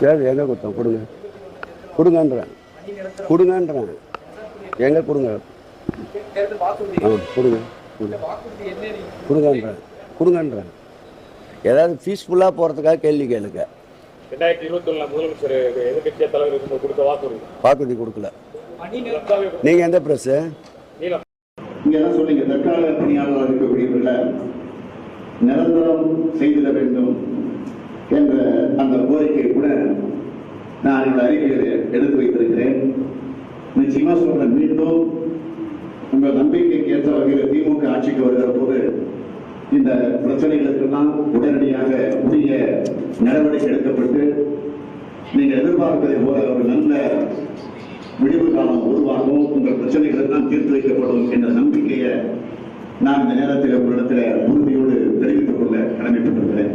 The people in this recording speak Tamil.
சரி எங்கே கொடுத்தோம். கொடுங்க. கொடுங்கன்றேன். கொடுங்கன்றேன். எங்கே கொடுங்க? கொடுங்க. நீங்க கொடுங்கன்றேன். கொடுங்கன்றேன். ஏதாவது பீஸ்ஃபுல்லாக போகிறதுக்காக கேள்வி கேளுங்க. ரெண்டாயிரத்தி இருபத்தி ஒண்ணுல முதலமைச்சர் எதிர்கட்சிய தலைவர் இருக்கும்போது கொடுத்த வாக்குறுதி. வாக்குறுதி கொடுக்கல. நீங்கள் எந்த ப்ரெஸ்ஸு நீலம் இங்க என்ன சொன்னீங்க தற்கால பணியாளராக இருக்கக்கூடியவர்கள நிரந்தரம் செய்திட வேண்டும். கோரிக்கையை கூட நான் இந்த அறிக்கையில் எடுத்து வைத்திருக்கிறேன். நிச்சயமா சொல்றேன். மீண்டும் உங்கள் நம்பிக்கைக்கு ஏற்ற வகையில் திமுக ஆட்சிக்கு வருகிற போது இந்த பிரச்சனைகளுக்கெல்லாம் உடனடியாக உரிய நடவடிக்கை எடுக்கப்பட்டு நீங்க எதிர்பார்ப்பதை போல ஒரு நல்ல விடிவு காலம் உருவாகும். உங்கள் பிரச்சனைகள் எல்லாம் தீர்த்து வைக்கப்படும் என்ற நம்பிக்கையை நான் இந்த நேரத்தில் உங்களிடத்தில் உறுதியோடு தெரிவித்துக் கொள்ள கடமைப்பட்டிருக்கிறேன்.